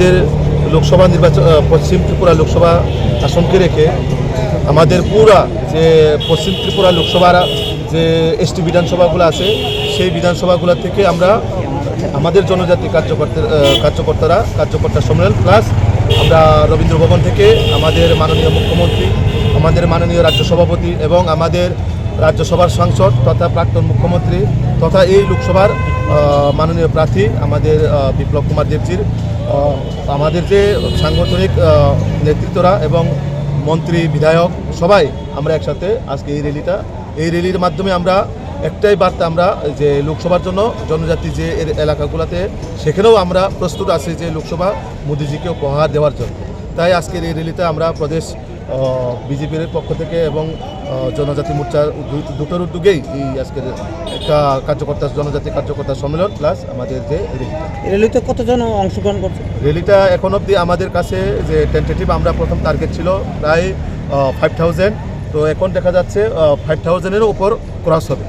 আমাদের লোকসভা নির্বাচন পশ্চিম ত্রিপুরা লোকসভা আসনকে রেখে আমাদের পুরা যে পশ্চিম ত্রিপুরা লোকসভার যে এসটি বিধানসভাগুলো আছে, সেই বিধানসভাগুলো থেকে আমরা আমাদের জনজাতি কার্যকর্তা কার্যকর্তারা, কার্যকর্তা সম্মেলন প্লাস আমরা রবীন্দ্র ভবন থেকে আমাদের মাননীয় মুখ্যমন্ত্রী, আমাদের মাননীয় রাজ্য সভাপতি এবং আমাদের রাজ্যসভার সাংসদ তথা প্রাক্তন মুখ্যমন্ত্রী তথা এই লোকসভার মাননীয় প্রার্থী আমাদের বিপ্লব কুমার দেবজির। আমাদের যে সাংগঠনিক নেতৃত্বরা এবং মন্ত্রী, বিধায়ক সবাই আমরা একসাথে আজকে এই র্যালিটা, এই র্যালির মাধ্যমে আমরা একটাই বার্তা আমরা যে লোকসভার জন্য জনজাতি যে এর এলাকাগুলোতে, সেখানেও আমরা প্রস্তুত আছি যে লোকসভা মোদিজিকে উপহার দেওয়ার জন্য। তাই আজকের এই র্যালিতে আমরা প্রদেশ বিজেপির পক্ষ থেকে এবং জনজাতি মোর্চার দুটোর উদ্যোগেই এই আজকের একটা কার্যকর্তা জনজাতি কার্যকর্তা সম্মেলন প্লাস আমাদের যে র্যালিটা। র্যালিতে কতজন অংশগ্রহণ করছে? রেলিটা এখন অবধি আমাদের কাছে যে টেন্টেটিভ আমরা প্রথম টার্গেট ছিল প্রায় ফাইভ থাউজেন্ড তো এখন দেখা যাচ্ছে ফাইভ থাউজেন্ডের উপর ক্রস হবে।